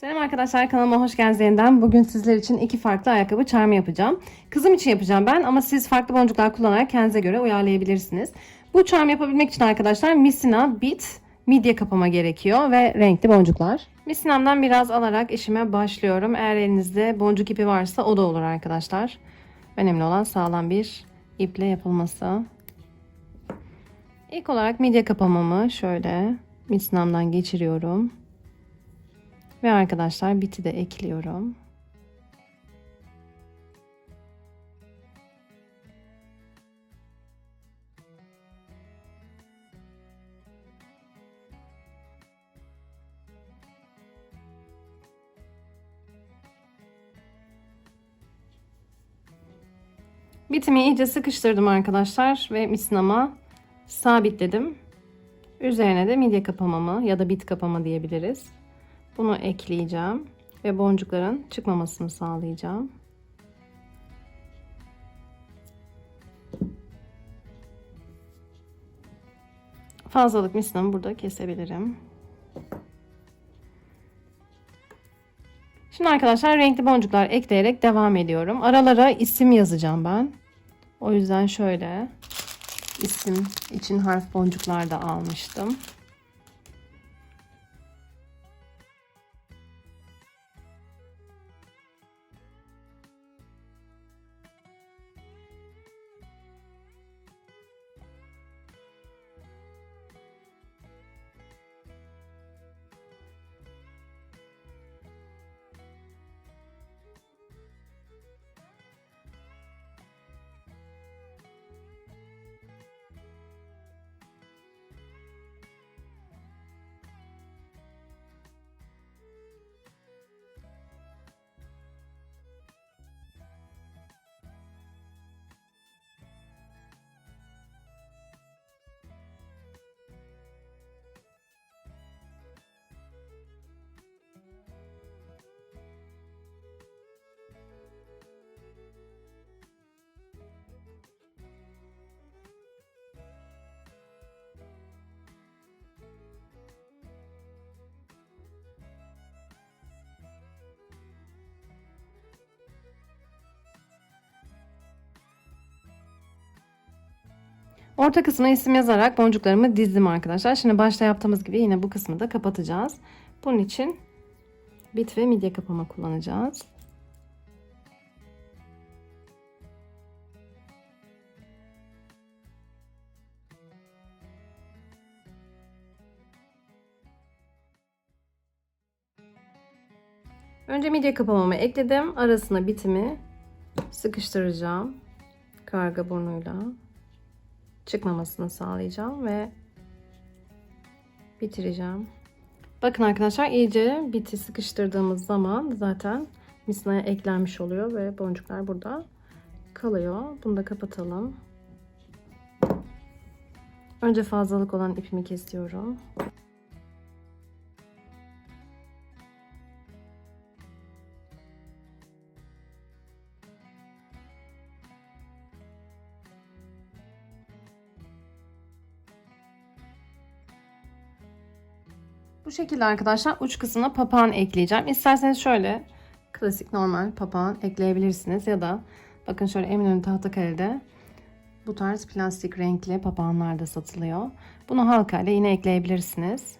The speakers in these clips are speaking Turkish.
Selam arkadaşlar kanalıma hoş geldiniz yeniden. Bugün sizler için iki farklı ayakkabı çarmı yapacağım. Kızım için yapacağım ben ama siz farklı boncuklar kullanarak kendinize göre uyarlayabilirsiniz. Bu çarmı yapabilmek için arkadaşlar misina, bit, midye kapama gerekiyor ve renkli boncuklar. Misinamdan biraz alarak işime başlıyorum. Eğer elinizde boncuk ipi varsa o da olur arkadaşlar. Önemli olan sağlam bir iple yapılması. İlk olarak midye kapamamı şöyle misinamdan geçiriyorum. Ve arkadaşlar biti de ekliyorum. Bitimi iyice sıkıştırdım arkadaşlar ve misinama sabitledim. Üzerine de midye kapamamı ya da bit kapama diyebiliriz. Bunu ekleyeceğim ve boncukların çıkmamasını sağlayacağım. Fazlalık misinamı burada kesebilirim. Şimdi arkadaşlar renkli boncuklar ekleyerek devam ediyorum. Aralara isim yazacağım ben. O yüzden şöyle isim için harf boncuklar da almıştım. Orta kısmına isim yazarak boncuklarımı dizdim arkadaşlar. Şimdi başta yaptığımız gibi yine bu kısmı da kapatacağız. Bunun için bit ve midye kapama kullanacağız. Önce midye kapamamı ekledim. Arasına bitimi sıkıştıracağım. Karga burnuyla çıkmamasını sağlayacağım ve bitireceğim. Bakın arkadaşlar iyice biti sıkıştırdığımız zaman zaten misinaya eklenmiş oluyor ve boncuklar burada kalıyor. Bunu da kapatalım. Önce fazlalık olan ipimi kesiyorum. Bu şekilde arkadaşlar uç kısmına papağan ekleyeceğim. İsterseniz şöyle klasik normal papağan ekleyebilirsiniz ya da bakın şöyle Eminönü Tahtakale'de bu tarz plastik renkli papağanlar da satılıyor. Bunu halka ile yine ekleyebilirsiniz.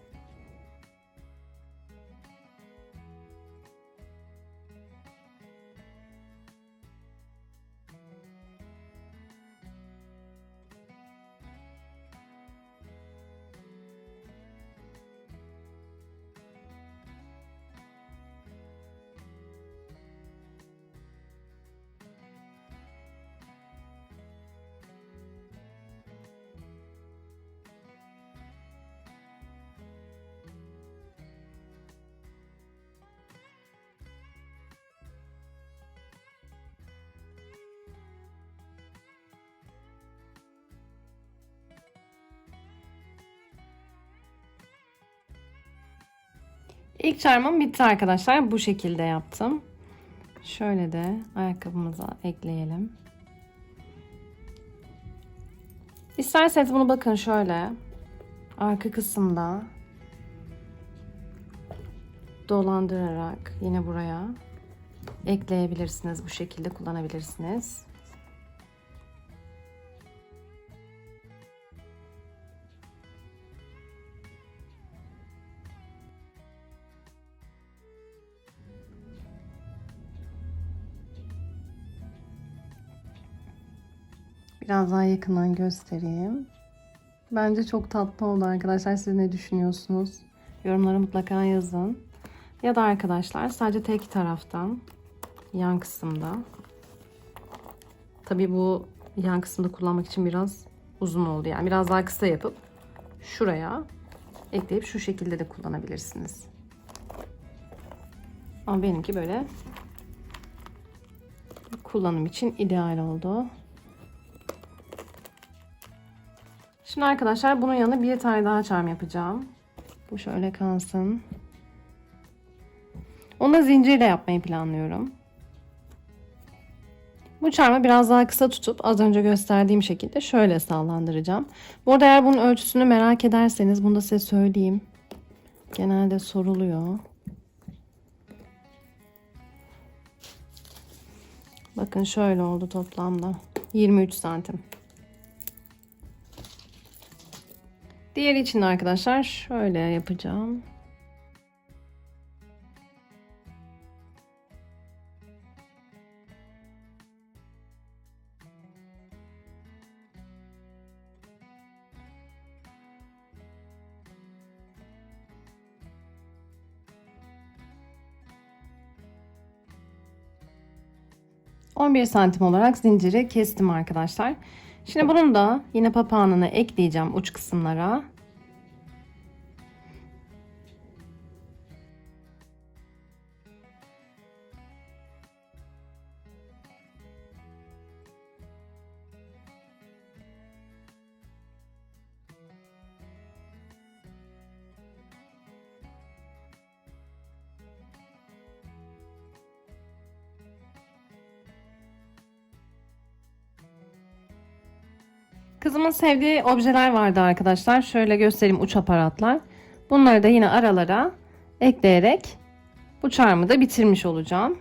İlk çarmım bitti arkadaşlar. Bu şekilde yaptım. Şöyle de ayakkabımıza ekleyelim. İsterseniz bunu bakın şöyle arka kısımda dolandırarak yine buraya ekleyebilirsiniz. Bu şekilde kullanabilirsiniz. Biraz daha yakından göstereyim. Bence çok tatlı oldu arkadaşlar. Siz ne düşünüyorsunuz? Yorumlara mutlaka yazın. Ya da arkadaşlar sadece tek taraftan yan kısımda. Tabii bu yan kısımda kullanmak için biraz uzun oldu. Yani biraz daha kısa yapıp şuraya ekleyip şu şekilde de kullanabilirsiniz. Ama benimki böyle kullanım için ideal oldu. Şimdi arkadaşlar bunun yanına bir tane daha charm yapacağım. Bu şöyle kalsın. Onu da zincirle yapmayı planlıyorum. Bu charmı biraz daha kısa tutup az önce gösterdiğim şekilde şöyle sallandıracağım. Bu arada eğer bunun ölçüsünü merak ederseniz bunu da size söyleyeyim. Genelde soruluyor. Bakın şöyle oldu toplamda. 23 santim. Diğeri için arkadaşlar şöyle yapacağım. ...11 santim olarak zinciri kestim arkadaşlar. Şimdi bunun da yine papağanını ekleyeceğim uç kısımlara. Kızımın sevdiği objeler vardı arkadaşlar. Şöyle göstereyim uç aparatlar. Bunları da yine aralara ekleyerek bu charmı da bitirmiş olacağım.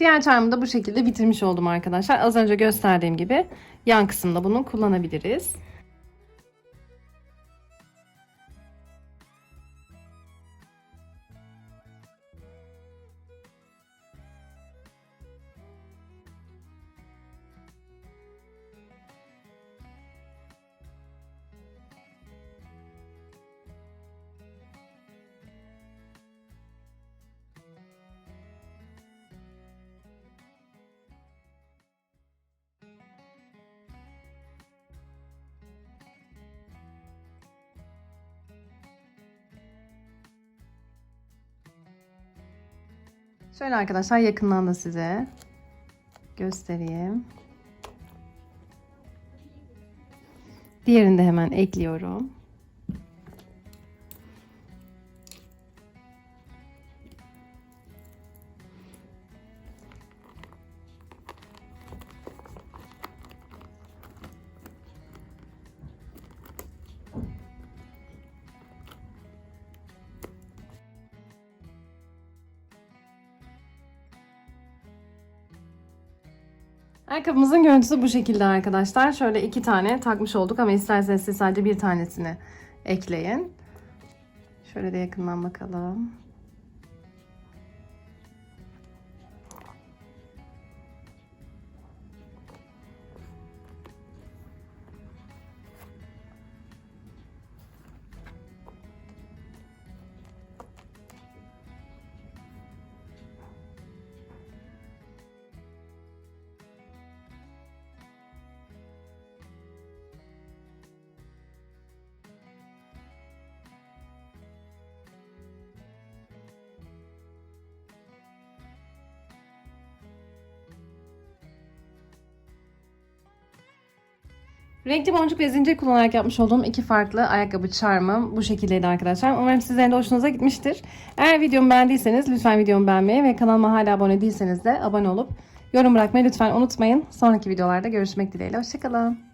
Diğer charmı da bu şekilde bitirmiş oldum arkadaşlar. Az önce gösterdiğim gibi yan kısımda bunu kullanabiliriz. Şöyle arkadaşlar yakından da size göstereyim. Diğerini de hemen ekliyorum. Ayakkabımızın görüntüsü bu şekilde arkadaşlar. Şöyle iki tane takmış olduk ama isterseniz sadece bir tanesini ekleyin. Şöyle de yakından bakalım. Renkli boncuk ve zincir kullanarak yapmış olduğum iki farklı ayakkabı charmım bu şekildeydi arkadaşlar. Umarım sizlerin de hoşunuza gitmiştir. Eğer videomu beğendiyseniz lütfen videomu beğenmeyi ve kanalıma hala abone değilseniz de abone olup yorum bırakmayı lütfen unutmayın. Sonraki videolarda görüşmek dileğiyle. Hoşçakalın.